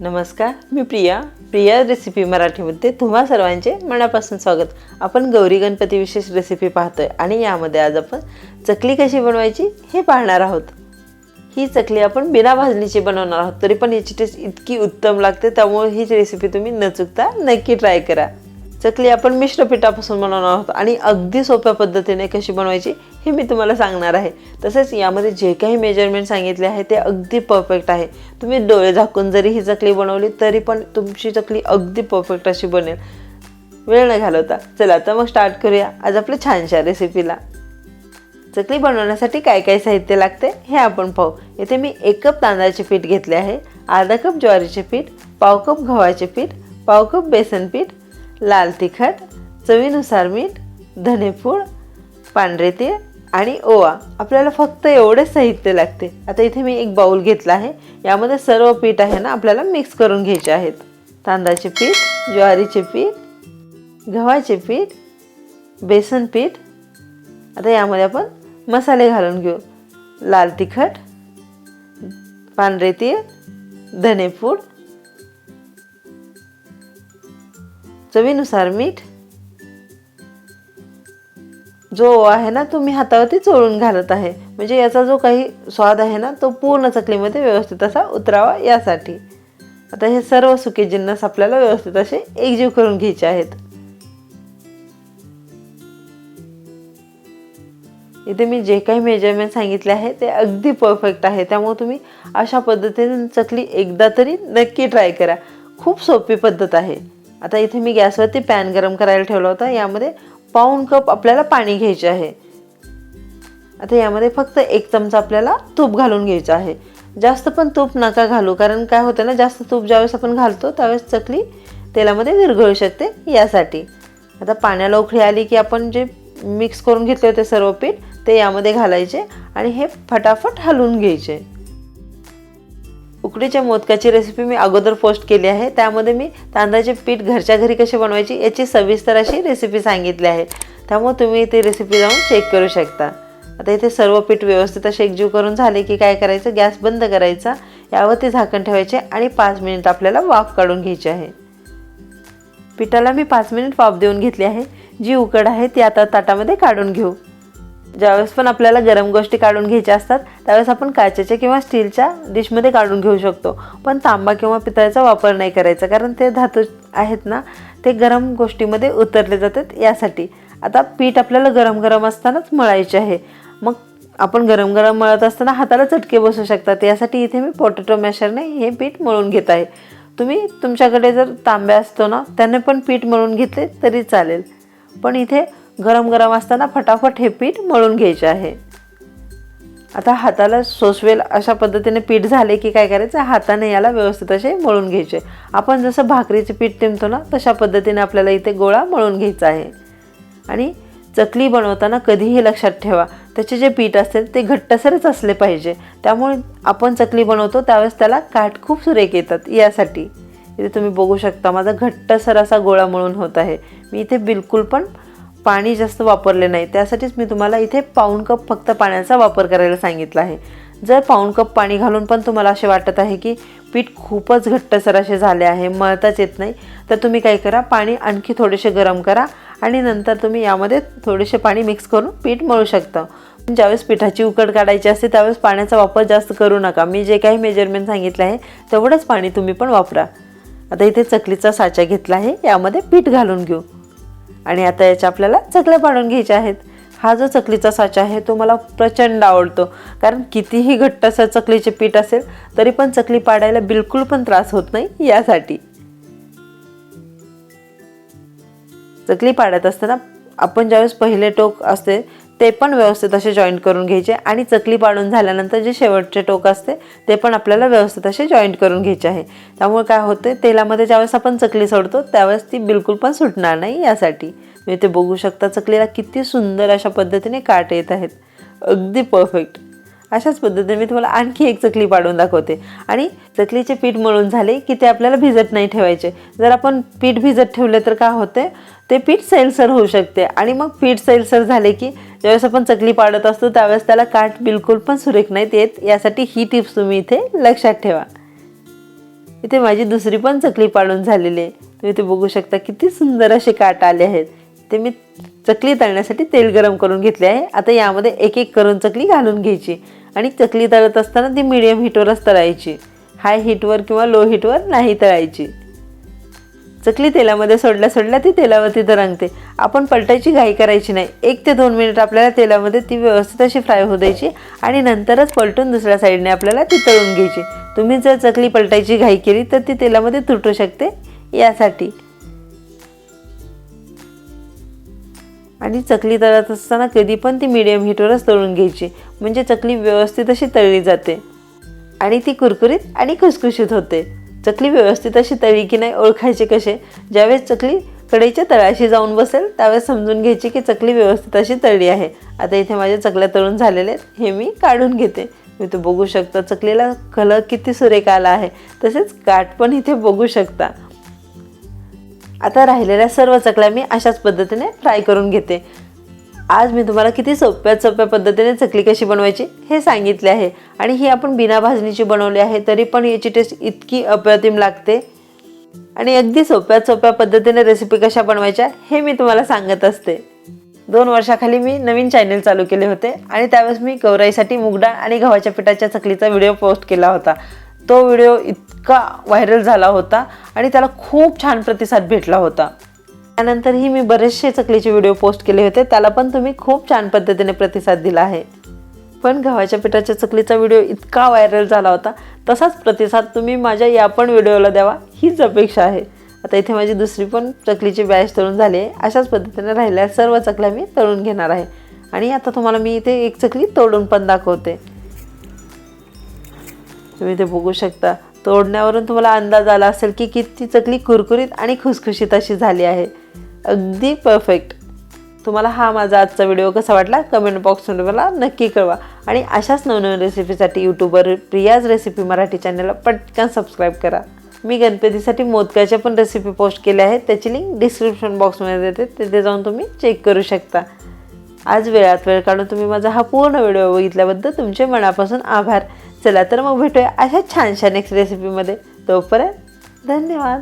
नमस्कार मी प्रिया. प्रिया रेसिपी मराठीमध्ये तुम्हा सर्वांचे मनापासून स्वागत. आपण गौरी गणपती विशेष रेसिपी पाहतोय आणि यामध्ये आज आपण चकली कशी बनवायची हे पाहणार आहोत. ही चकली आपण बिना भाजणीची बनवणार आहोत तरी पण याची टेस्ट इतकी उत्तम लागते त्यामुळे ही रेसिपी तुम्ही न चुकता नक्की ट्राय करा. चकली आपण मिश्र पिठापासून बनवणार आहोत आणि अगदी सोप्या पद्धतीने कशी बनवायची हे मी तुम्हाला सांगणार आहे. तसेच यामध्ये जे काही मेजरमेंट सांगितले आहे ते अगदी परफेक्ट आहे. तुम्ही डोळे झाकून जरी ही चकली बनवली तरी पण तुमची चकली अगदी परफेक्ट अशी बनेल. वेळ न घालवता. चला तर मग स्टार्ट करूया. आज आपल्या छानशा रेसिपीला चकली बनवण्यासाठी काय काय साहित्य लागते हे आपण पाहू. येथे मी एक कप तांदळाचे पीठ घेतले आहे. अर्धा कप ज्वारीचे पीठ पाव कप गव्हाचे पीठ पाव कप बेसन पीठ लाल तिखट चवीनुसार मीठ धनेपूड पांढरे तीळ आणि ओवा. आपल्याला फक्त एवढेच साहित्य लागते. आता इथे मी एक बाऊल घेतला आहे. यामध्ये सर्व पीठ आहे ना आपल्याला मिक्स करून घ्यायचे आहेत. तांदळाचे पीठ ज्वारीचे पीठ गव्हाचे पीठ बेसन पीठ. आता यामध्ये आपण मसाले घालून घेऊ. लाल तिखट पांढरे तीळ धनेपूड चवीनुसार मीठ. जो आहे ना तो मी हातावरती चोळून घालत आहे. म्हणजे याचा जो काही स्वाद आहे ना तो पूर्ण चकलीमध्ये व्यवस्थित असा उतरावा यासाठी. आता हे सर्व सुके जिन्नस आपल्याला व्यवस्थित असे एकजीव करून घ्यायचे आहेत. इथे मी जे काही मेजरमेंट सांगितले आहे ते अगदी परफेक्ट आहे. त्यामुळे तुम्ही अशा पद्धतीने चकली एकदा तरी नक्की ट्राय करा. खूप सोपी पद्धत आहे. आता इथे मी गॅसवरती पॅन गरम करायला ठेवला होता. यामध्ये पाऊण कप आपल्याला पाणी घ्यायचे आहे. आता यामध्ये फक्त एक चमचा आपल्याला तूप घालून घ्यायचं आहे. जास्त पण तूप नका घालू कारण काय होतं ना जास्त तूप ज्यावेळेस आपण घालतो त्यावेळेस चकली तेलामध्ये विरघळू शकते यासाठी. आता पाण्याला उकळी आली की आपण जे मिक्स करून घेतले होते सर्व पीठ ते यामध्ये घालायचे आणि हे फटाफट हलवून घ्यायचे. उकडीच्या मोदकाची रेसिपी मी अगोदर पोस्ट केली आहे. त्यामध्ये मी तांदळाचे पीठ घरच्या घरी कसे बनवायची याची सविस्तर अशी रेसिपी सांगितली आहे. त्यामुळे तुम्ही ती रेसिपी जाऊन चेक करू शकता. आता इथे सर्व पीठ व्यवस्थित असे एकजीव करून झाले की काय करायचं? गॅस बंद करायचा. यावरती झाकण ठेवायचे आणि पाच मिनिट आपल्याला वाफ काढून घ्यायची आहे. पिठाला मी पाच मिनिट वाफ देऊन घेतली आहे. जी उकड आहे ती आता ताटामध्ये काढून घेऊ. ज्यावेळेस पण आपल्याला गरम गोष्टी काढून घ्यायच्या असतात त्यावेळेस आपण काचेच्या किंवा स्टीलच्या डिशमध्ये काढून घेऊ शकतो. पण तांबा किंवा पितळ्याचा वापर नाही करायचा कारण ते धातू आहेत ना ते गरम गोष्टीमध्ये उतरले जातात यासाठी. आता पीठ आपल्याला गरम गरम असतानाच मळायचे आहे. मग आपण गरम गरम मळत असताना हाताला चटके बसू शकतात. यासाठी इथे मी पोटॅटो मॅशरने हे पीठ मळून घेत आहे. तुम्ही तुमच्याकडे जर तांब्या असतो ना त्याने पण पीठ मळून घेतले तरी चालेल. पण इथे गरम गरम असताना फटाफट हे पीठ मळून घ्यायचे आहे. आता हाताला सोसवेल अशा पद्धतीने पीठ झाले की काय करायचं? हाताने याला व्यवस्थित असे मळून घ्यायचे. आपण जसं भाकरीचे पीठ टिमतो ना तशा पद्धतीने आपल्याला इथे गोळा मळून घ्यायचा आहे. आणि चकली बनवताना कधीही लक्षात ठेवा त्याचे जे पीठ असते ते घट्टसरच असले पाहिजे. त्यामुळे आपण चकली बनवतो त्यावेळेस त्याला काठ खूप सुरेख येतात यासाठी. इथे तुम्ही बघू शकता माझा घट्टसर असा गोळा मळून होत आहे. मी इथे बिलकुल पण पाणी जास्त वापरले नाही. त्यासाठीच मी तुम्हाला इथे पाऊण कप फक्त पाण्याचा वापर करायला सांगितला आहे. जर पाऊण कप पाणी घालून पण तुम्हाला असे वाटत आहे की पीठ खूपच घट्टसर असे झाले आहे मळताच येत नाही तर तुम्ही काय करा पाणी आणखी थोडेसे गरम करा आणि नंतर तुम्ही यामध्ये थोडेसे पाणी मिक्स करून पीठ मळू शकता. ज्यावेळेस पिठाची उकड काढायची असते त्यावेळेस पाण्याचा वापर जास्त करू नका. मी जे काही मेजरमेंट सांगितलं आहे तेवढंच पाणी तुम्ही पण वापरा. आता इथे चकलीचा साचा घेतला आहे यामध्ये पीठ घालून घेऊ. आणि आता याच्या आपल्याला चकल्या पाडून घ्यायच्या आहेत. हा जो चकलीचा साचा आहे तो मला प्रचंड आवडतो. कारण कितीही घट्ट असं चकलीचे पीठ असेल तरी पण चकली पाडायला बिलकुल पण त्रास होत नाही यासाठी. चकली पाडत असताना आपण ज्यावेळेस पहिले टोक असते ते पण व्यवस्थित असे जॉईंट करून घ्यायचे आणि चकली पाडून झाल्यानंतर जे शेवटचे टोक असते ते पण आपल्याला व्यवस्थित असे जॉईंट करून घ्यायचे आहे. त्यामुळे काय होते तेलामध्ये ज्यावेळेस आपण चकली सोडतो त्यावेळेस ती बिलकुल पण सुटणार नाही यासाठी. मी ते बघू शकता चकलीला किती सुंदर अशा पद्धतीने काट येत आहेत. अगदी परफेक्ट अशाच पद्धतीने मी तुम्हाला आणखी एक चकली पाडून दाखवते. आणि चकलीचे पीठ मळून झाले की ते आपल्याला भिजत नाही ठेवायचे. जर आपण पीठ भिजत ठेवले तर काय होते ते पीठ सैलसर होऊ शकते. आणि मग पीठ सैलसर झाले की ज्यावेळेस आपण चकली पाडत असतो त्यावेळेस त्याला काठ बिलकुल पण सुरेख नाहीत येत. यासाठी ही टिप्स तुम्ही इथे लक्षात ठेवा. इथे माझी दुसरी पण चकली पाडून झालेली आहे. तुम्ही ते बघू शकता किती सुंदर असे काट आले आहेत. ते मी चकली तळण्यासाठी तेल गरम करून घेतले आहे. आता यामध्ये एक एक करून चकली घालून घ्यायची. आणि चकली तळत असताना ती मिडियम हीटवरच तळायची. हाय हीटवर किंवा लो हीटवर नाही तळायची. चकली तेलामध्ये सोडल्या सोडल्या ती तेलावरती तरंगते. आपण पलटायची घाई करायची नाही. एक ते दोन मिनिट आपल्याला तेलामध्ये ती व्यवस्थित अशी फ्राय होऊ द्यायची आणि नंतरच पलटून दुसऱ्या साईडने आपल्याला ती तळून घ्यायची. तुम्ही जर चकली पलटायची घाई केली तर ती तेलामध्ये तुटू शकते यासाठी. आणि चकली तळत असताना कधी पण ती मिडियम हीटवरच तळून घ्यायची. म्हणजे चकली व्यवस्थित अशी तळली जाते. आणि ती कुरकुरीत आणि खुसखुशीत होते. चकली व्यवस्थित अशी तळी की नाही ओळखायचे कसे? ज्यावेळेस चकली कढईच्या तळाशी जाऊन बसेल त्यावेळेस समजून घ्यायची की चकली व्यवस्थित अशी तळली आहे. आता इथे माझ्या चकल्या तळून झालेल्या आहेत हे मी काढून घेते. मी तो बघू शकता चकलीला कलर किती सुरेख आला आहे. तसेच काठ पण इथे बघू शकता. आता राहिलेल्या सर्व चकल्या मी अशाच पद्धतीने फ्राय करून घेते. आज मी तुम्हाला किती सोप्या सोप्या पद्धतीने चकली कशी बनवायची हे सांगितले आहे. आणि ही आपण बिना भाजणीची बनवली आहे तरी पण याची टेस्ट इतकी अप्रतिम लागते. आणि अगदी सोप्या सोप्या पद्धतीने रेसिपी कशा बनवायच्या हे मी तुम्हाला सांगत असते. दोन वर्षाखाली मी नवीन चॅनल चालू केले होते आणि त्यावेळेस मी गौराईसाठी मुगडाळ आणि गव्हाच्या पिठाच्या चकलीचा व्हिडिओ पोस्ट केला होता. तो व्हिडिओ इतका व्हायरल झाला होता आणि त्याला खूप छान प्रतिसाद भेटला होता. त्यानंतरही मी बरेचसे चकलीचे व्हिडिओ पोस्ट केले होते त्याला पण तुम्ही खूप छान पद्धतीने प्रतिसाद दिला आहे. पण गव्हाच्या पिठाच्या चकलीचा व्हिडिओ इतका व्हायरल झाला होता तसाच प्रतिसाद तुम्ही माझ्या या पण व्हिडिओला द्यावा हीच अपेक्षा आहे. आता इथे माझी दुसरी पण चकलीची बॅच तळून झाली आहे अशाच पद्धतीने राहिल्या सर्व चकल्या मी तळून घेणार आहे. आणि आता तुम्हाला मी इथे एक चकली तोडून पण दाखवते. तुम्ही ते बघू शकता. तोडण्यावरून तुम्हाला अंदाज आला असेल की किती चकली कुरकुरीत आणि खुसखुशीत अशी झाली आहे. अगदी परफेक्ट तुम्हाला हा माझा आजचा व्हिडिओ कसा वाटला? कमेंट बॉक्समध्ये मला नक्की कळवा. आणि अशाच नवनवीन रेसिपीसाठी यूट्यूबवर प्रियाज रेसिपी मराठी चॅनलला पटकन सबस्क्राईब करा. मी गणपतीसाठी मोदकाच्या पण रेसिपी पोस्ट केल्या आहेत. त्याची लिंक डिस्क्रिप्शन बॉक्समध्ये देते. तिथे जाऊन तुम्ही चेक करू शकता. आज वेळात वेळ काढून तुम्ही माझा हा पूर्ण व्हिडिओ बघितल्याबद्दल तुमचे मनापासून आभार. चला तर मग भेटूया अशा छानशा नेक्स्ट रेसिपीमध्ये तोपर्यंत धन्यवाद.